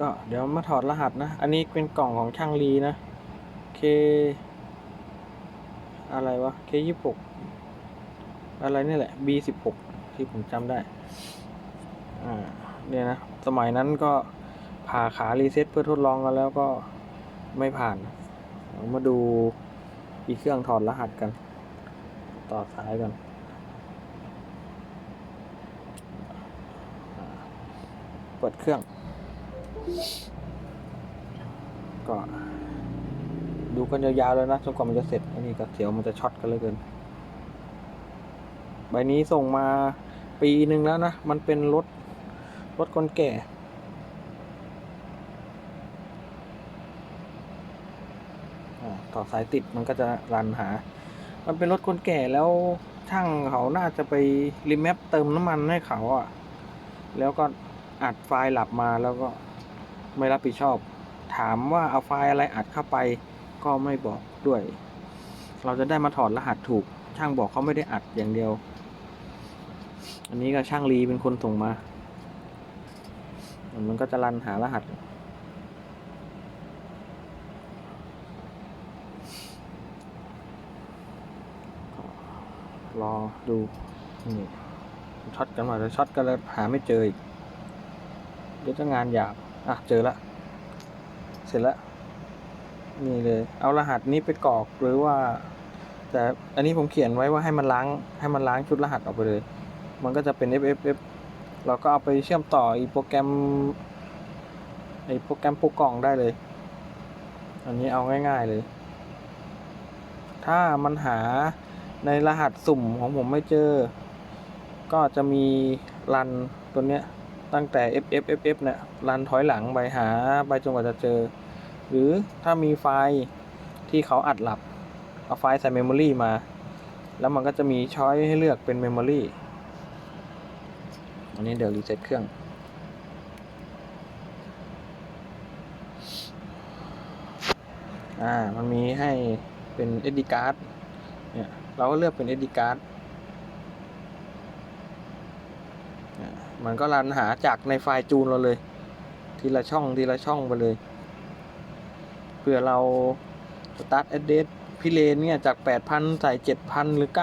ก็เดี๋ยวมาถอดรหัสนะ อันนี้เป็นกล่องของช่างลีนะ K อะไรวะ K ยี่สิบหกอะไรนี่แหละ B สิบหกที่ผมจำได้ อ่า เนี่ยนะ สมัยนั้นก็ผ่าขารีเซ็ตเพื่อทดลองกันแล้วก็ไม่ผ่าน มาดูอีกเครื่องถอดรหัสกัน ต่อสายกันเปิดเครื่อง ก็ ดูกันยาวๆเลยนะจนกว่ามันจะเสร็จอันนี้ก็เสียวมันจะช็อตกันเลยเกิน ใบนี้ส่งมาปีหนึ่งแล้วนะ มันเป็นรถ รถคนแก่อ่าต่อสายติดมันก็จะรันหา มันเป็นรถคนแก่แล้วช่างเขาน่าจะไปรีแมปเติมน้ำมันให้เขาอะแล้วก็อัดไฟล์หลับมาแล้วก็ ไม่รับผิดชอบ ถามว่าเอาไฟล์อะไรอัดเข้าไป ก็ไม่บอกด้วย เราจะได้มาถอดรหัสถูก ช่างบอกเขาไม่ได้อัดอย่างเดียว อันนี้ก็ช่างรีเป็นคนส่งมา มันก็จะรันหารหัสรอดูนี่ช็อตกันมาแล้วช็อตกันแล้วหาไม่เจออีกเดี๋ยวจะงานหยาบ อะเจอละ เสร็จละนี่เลย เอารหัสนี้ไปกรอกหรือว่า แต่อันนี้ผมเขียนไว้ว่าให้มันล้าง ให้มันล้างชุดรหัสออกไปเลย มันก็จะเป็น FFF เราก็เอาไปเชื่อมต่ออีโปรแกรมไอโปรแกรมปรกล่องได้เลย อันนี้เอาง่าย ๆเลย ถ้ามันหาในรหัสสุ่มของผมไม่เจอ ก็จะมีรันตัวเนี้ย ตั้งแต่ FFFF เนี่ยรันถอยหลังไปหาไปจนกว่าจะเจอ หรือถ้ามีไฟล์ที่เขาอัดหลับ เอาไฟล์ใส่เมมโมรีมา แล้วมันก็จะมีช้อยให้เลือกเป็นเมมโมรีอันนี้เดี๋ยวรีเซ็ตเครื่องอ่ามันมีให้เป็น SD card เนี่ยเราก็เลือกเป็น SD card เนี่ย มันก็รันหาจากในไฟล์จูนเราเลย ทีละช่องทีละช่องไปเลยเพื่อเรา start address พิเลนเนี่ยจาก 8,000 ใส่ 7,000 หรือ 9,000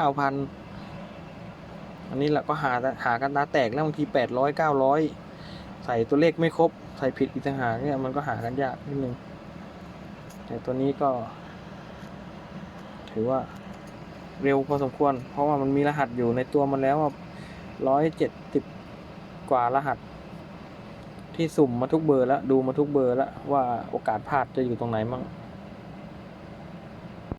อันนี้เราก็หาหากันตาแตกแล้วบางที 800 900 ใส่ตัวเลขไม่ครบ ใส่ผิดอีกต่างหากเนี่ยมันก็หากันยากนิดนึงแต่ตัวนี้ก็ ถือว่าเร็วพอสมควร เพราะว่ามันมีรหัสอยู่ในตัวมันแล้วร้อยเจ็ดสิบ กว่ารหัส ที่สุ่มมาทุกเบอร์แล้วดูมาทุกเบอร์แล้วว่าโอกาสพลาดจะอยู่ตรงไหนมั่ง